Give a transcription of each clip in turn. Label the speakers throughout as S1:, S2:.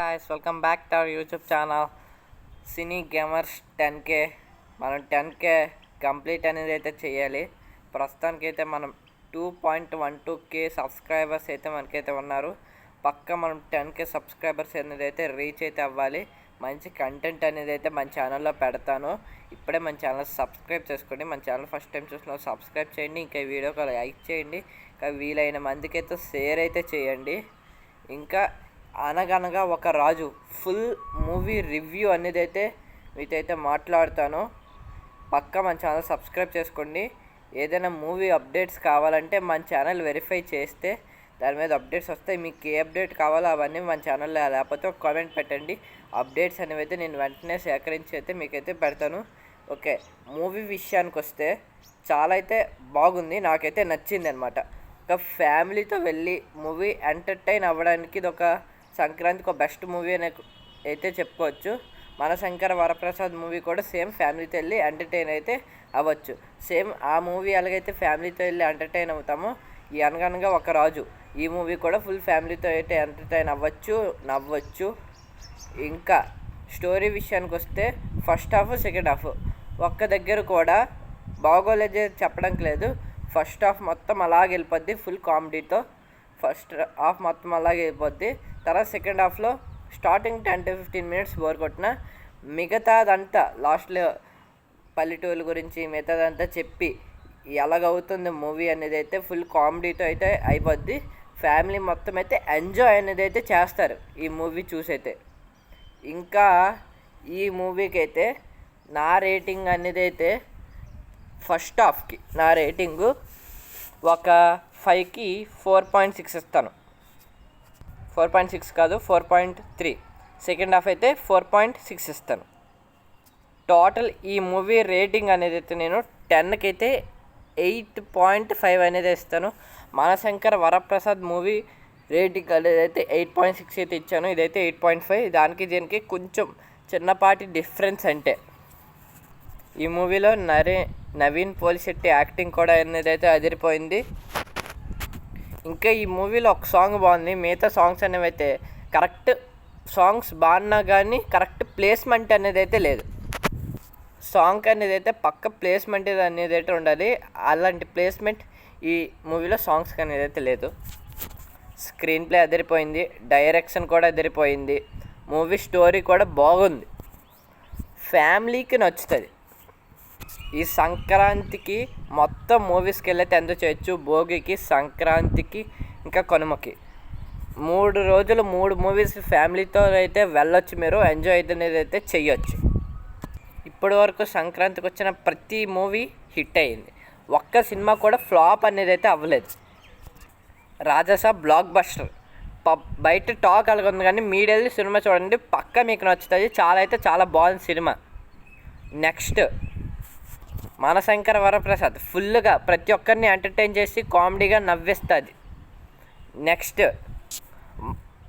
S1: Guys welcome back to our YouTube channel cine gamers ten K మనం ten K complete అనేది అయితే చేయాలి. ప్రస్తుతానికి అయితే మనం two point one two K subscribers అయితే మనకైతే ఉన్నారు. పక్క మనం టెన్ కే సబ్స్క్రైబర్స్ అనేది అయితే రీచ్ అయితే అవ్వాలి. మంచి కంటెంట్ అనేది అయితే మన ఛానల్లో పెడతాను. ఇప్పుడే మన ఛానల్ సబ్స్క్రైబ్ చేసుకోండి. మన ఛానల్ ఫస్ట్ టైం చూసిన సబ్స్క్రైబ్ చేయండి. ఇంకా వీడియోకి లైక్ చేయండి. ఇంకా వీలైన మందికి అయితే షేర్ అయితే చేయండి. ఇంకా అనగనగా ఒక రాజు ఫుల్ మూవీ రివ్యూ అనేది అయితే మీతో అయితే మాట్లాడతాను. పక్కా మన ఛానల్ సబ్స్క్రైబ్ చేసుకోండి. ఏదైనా మూవీ అప్డేట్స్ కావాలంటే మన ఛానల్ వెరిఫై చేస్తే దాని మీద అప్డేట్స్ వస్తాయి. మీకు ఏ అప్డేట్ కావాలో అవన్నీ మన ఛానల్లో లేకపోతే ఒక కామెంట్ పెట్టండి. అప్డేట్స్ అనేవి అయితే నేను వెంటనే సేకరించి అయితే మీకైతే పెడతాను. ఓకే మూవీ విషయానికి వస్తే చాలా అయితే బాగుంది. నాకైతే నచ్చింది అనమాట ఒక ఫ్యామిలీతో వెళ్ళి మూవీ ఎంటర్టైన్ అవ్వడానికి ఇది ఒక సంక్రాంతికి ఒక బెస్ట్ మూవీ అనే అయితే చెప్పుకోవచ్చు. మన శంకర వరప్రసాద్ మూవీ కూడా సేమ్ ఫ్యామిలీతో వెళ్ళి ఎంటర్టైన్ అయితే అవ్వచ్చు. సేమ్ ఆ మూవీ ఎలాగైతే ఫ్యామిలీతో వెళ్ళి ఎంటర్టైన్ అవుతామో ఈ అనగనగా ఒక రాజు ఈ మూవీ కూడా ఫుల్ ఫ్యామిలీతో అయితే ఎంటర్టైన్ అవ్వచ్చు నవ్వచ్చు. ఇంకా స్టోరీ విషయానికి వస్తే ఫస్ట్ హాఫ్ సెకండ్ హాఫ్ ఒక్క దగ్గర కూడా బాగోలేదు చెప్పడానికి లేదు. ఫస్ట్ హాఫ్ మొత్తం అలాగ వెళ్ళిపోద్ది ఫుల్ కామెడీతో. ఫస్ట్ హాఫ్ మొత్తం అలాగే అయిపోద్ది. తర్వాత సెకండ్ హాఫ్లో starting ten to fifteen minutes bore కొట్టిన మిగతాదంతా లాస్ట్లో పల్లెటూరు గురించి మిగతాదంతా చెప్పి ఎలాగవుతుంది మూవీ అనేది అయితే ఫుల్ కామెడీతో అయితే అయిపోద్ది. ఫ్యామిలీ మొత్తం అయితే ఎంజాయ్ అనేది అయితే చేస్తారు ఈ మూవీ చూసైతే. ఇంకా ఈ మూవీకి అయితే నా రేటింగ్ అనేది అయితే ఫస్ట్ హాఫ్కి నా రేటింగు ఒక ఫైవ్కి ఫోర్ పాయింట్ సిక్స్ ఇస్తాను. ఫోర్ పాయింట్ సిక్స్ కాదు four point three. Second half అయితే ఫోర్ పాయింట్ సిక్స్ ఇస్తాను. టోటల్ ఈ మూవీ రేటింగ్ అనేది అయితే నేను టెన్కి అయితే ఎయిట్ పాయింట్ ఫైవ్ అనేది ఇస్తాను. మానశంకర్ వరప్రసాద్ మూవీ రేటింగ్ అనేది అయితే ఎయిట్ పాయింట్ సిక్స్ అయితే ఇచ్చాను. ఇదైతే ఎయిట్ పాయింట్ ఫైవ్. దానికి దీనికి కొంచెం చిన్నపాటి డిఫరెన్స్ అంటే ఈ మూవీలో నరే నవీన్ పోలిశెట్టి యాక్టింగ్ కూడా అనేది అయితే అదిరిపోయింది. ఇంకా ఈ మూవీలో ఒక సాంగ్ బాగుంది. మిగతా సాంగ్స్ అనేవి అయితే కరెక్ట్ సాంగ్స్ బాగున్నా కానీ కరెక్ట్ ప్లేస్మెంట్ అనేది అయితే లేదు. సాంగ్ అనేది అయితే పక్క ప్లేస్మెంట్ అనేది అయితే ఉండాలి. అలాంటి ప్లేస్మెంట్ ఈ మూవీలో సాంగ్స్ అనేది అయితే లేదు. స్క్రీన్ ప్లే అదిరిపోయింది. డైరెక్షన్ కూడా అదిరిపోయింది. మూవీ స్టోరీ కూడా బాగుంది. ఫ్యామిలీకి నచ్చుతుంది. ఈ సంక్రాంతికి మొత్తం మూవీస్కి వెళ్ళైతే ఎంజాయ్ చేయొచ్చు. భోగికి సంక్రాంతికి ఇంకా కనుమకి. మూడు రోజులు మూడు మూవీస్ ఫ్యామిలీతో అయితే వెళ్ళొచ్చు మీరు. ఎంజాయ్ అనేది అయితే చెయ్యొచ్చు. ఇప్పటి వరకు సంక్రాంతికి వచ్చిన ప్రతి మూవీ హిట్ అయింది ఒక్క సినిమా కూడా ఫ్లాప్ అనేది అయితే అవ్వలేదు. రాజసా బ్లాక్ బస్టర్ పబ్ బయట టాక్ అలాగుంది కానీ మీడియాలో సినిమా చూడండి పక్క మీకు నచ్చుతుంది చాలా అయితే చాలా బాగుంది సినిమా. నెక్స్ట్ మనశంకర వరప్రసాద్ ఫుల్గా ప్రతి ఒక్కరిని ఎంటర్టైన్ చేసి కామెడీగా నవ్విస్తుంది. నెక్స్ట్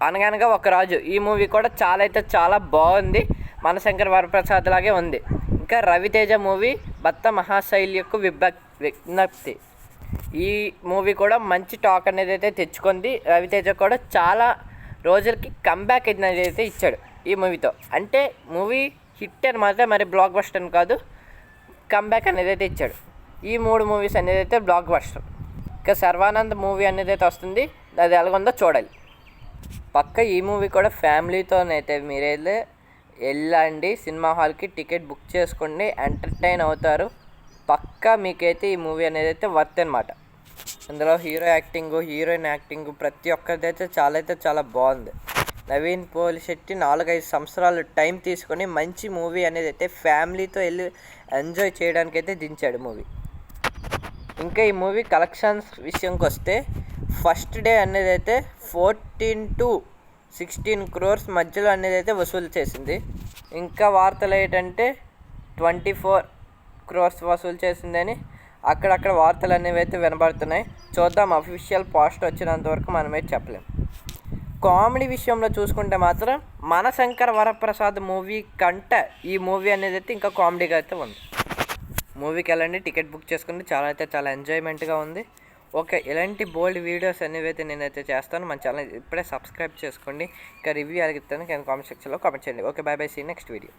S1: అనగనగా ఒక రాజు. ఈ మూవీ కూడా చాలా అయితే చాలా బాగుంది. మనశంకర వరప్రసాద్ లాగే ఉంది. ఇంకా రవితేజ మూవీ భర్త మహాశైలి యొక్క విభక్ విజ్ఞప్తి. ఈ మూవీ కూడా మంచి టాక్ అనేది అయితే తెచ్చుకుంది. రవితేజ కూడా చాలా రోజులకి కంబ్యాక్ అనేది అయితే ఇచ్చాడు ఈ మూవీతో. అంటే మూవీ హిట్ అనమాట మరి బ్లాక్ బస్టర్ కాదు. కంబ్యాక్ అనేది అయితే ఇచ్చాడు. ఈ మూడు మూవీస్ అనేది అయితే బ్లాక్ బస్టర్ ఇంకా సర్వానంద్ మూవీ అనేది అయితే వస్తుంది. అది ఎలాగుందో చూడాలి. పక్క ఈ మూవీ కూడా ఫ్యామిలీతోనైతే మీరైతే వెళ్ళండి. సినిమా హాల్కి టికెట్ బుక్ చేసుకోండి. ఎంటర్టైన్ అవుతారు. పక్కా మీకైతే ఈ మూవీ అనేది అయితే వర్త్ అనమాట అందులో హీరో యాక్టింగ్ హీరోయిన్ యాక్టింగ్ ప్రతి ఒక్కరిది అయితే చాలా అయితే చాలా బాగుంది. నవీన్ పోలిశెట్టి నాలుగైదు సంవత్సరాలు టైం తీసుకొని మంచి మూవీ అనేది అయితే ఫ్యామిలీతో వెళ్ళి ఎంజాయ్ చేయడానికి అయితే దించాడు మూవీ. ఇంకా ఈ మూవీ కలెక్షన్స్ విషయంకి వస్తే ఫస్ట్ డే అనేది అయితే ఫోర్టీన్ టు సిక్స్టీన్ క్రోర్స్ మధ్యలో అనేది అయితే వసూలు చేసింది. ఇంకా వార్తలు ఏంటంటే ట్వంటీ ఫోర్ క్రోర్స్ వసూలు చేసిందని అక్కడక్కడ వార్తలు అనేవి అయితే వినబడుతున్నాయి. చూద్దాం అఫీషియల్ పోస్ట్ వచ్చినంత వరకు మనమే చెప్పలేం. కామెడీ విషయంలో చూసుకుంటే మాత్రం మన శంకర్ వరప్రసాద్ మూవీ కంటే ఈ మూవీ అనేది అయితే ఇంకా కామెడీగా అయితే ఉంది. మూవీకి వెళ్ళండి టికెట్ బుక్ చేసుకుని చాలా అయితే చాలా ఎంజాయ్మెంట్గా ఉంది. ఓకే ఇలాంటి బోల్డ్ వీడియోస్ అనేవి అయితే నేనైతే చేస్తాను. మన ఛానల్ ఇప్పుడే సబ్స్క్రైబ్ చేసుకోండి. ఇంకా రివ్యూ అడిగిస్తాను కానీ కామెంట్ సెక్షన్లో కామెంట్ చేయండి. Okay bye bye see next video